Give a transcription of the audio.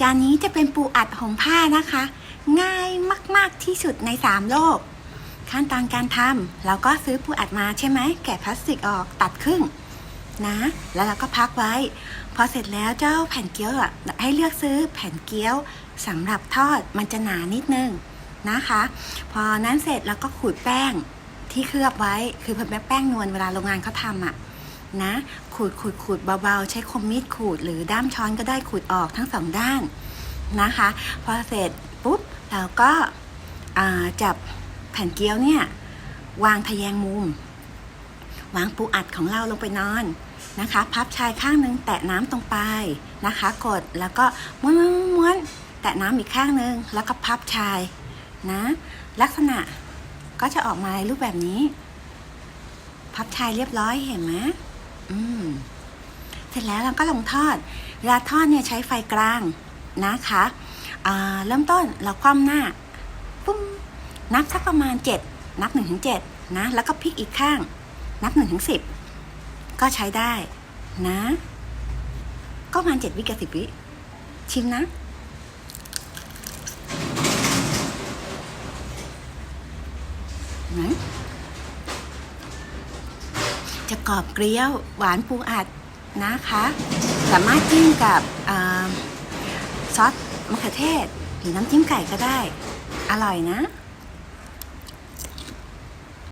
จานนี้จะเป็นปูอัดห่มผ้านะคะ ง่ายมากๆที่สุดใน 3 โลก ขั้นตอนการทำเราก็ซื้อปูอัดมาใช่ไหมแกะพลาสติกออกตัดครึ่งนะ แล้วเราก็พักไว้ พอเสร็จแล้วเจ้าแผ่นเกี๊ยวอะให้เลือกซื้อแผ่นเกี๊ยวสำหรับทอดมันจะหนานิดนึงนะคะ พอนั้นเสร็จเราก็ขูดแป้งที่เคลือบไว้คือเป็นแป้งนวลเวลาโรงงานเขาทำอะ นะ ขูดขูดขูดเบาๆ ใช้คมมีดขูดหรือด้ามช้อนก็ได้ขูดออกทั้งสองด้านนะคะ พอเสร็จปุ๊บเราก็จับแผ่นเกี๊ยวเนี่ยวางทะแยงมุม วางปูอัดของเราลงไปนอนนะคะ พับชายข้างหนึ่งแตะน้ำตรงปลายนะคะ กดแล้วก็ม้วนม้วนม้วนแตะน้ำอีกข้างหนึ่งแล้วก็พับชายนะ ลักษณะก็จะออกมารูปแบบนี้ พับชายเรียบร้อยเห็นไหม อืมเสร็จแล้วเราก็ลงทอด เวลาทอดเนี่ยใช้ไฟกลางนะคะเริ่มต้นเราคว่ำหน้าปุ้มนับสักประมาณเจ็ดนับหนึ่งถึงเจ็ดนะ แล้วก็พลิกอีกข้าง นับหนึ่งถึงสิบก็ใช้ได้นะ ก็ประมาณเจ็ดวิกับสิบวิ ชิมนะ ไหน จะกรอบเกลี้ยว หวานปูอัดนะคะ สามารถจิ้มกับอซอสมะเขือเทศหรือน้ำจิ้มไก่ก็ได้ อร่อยนะ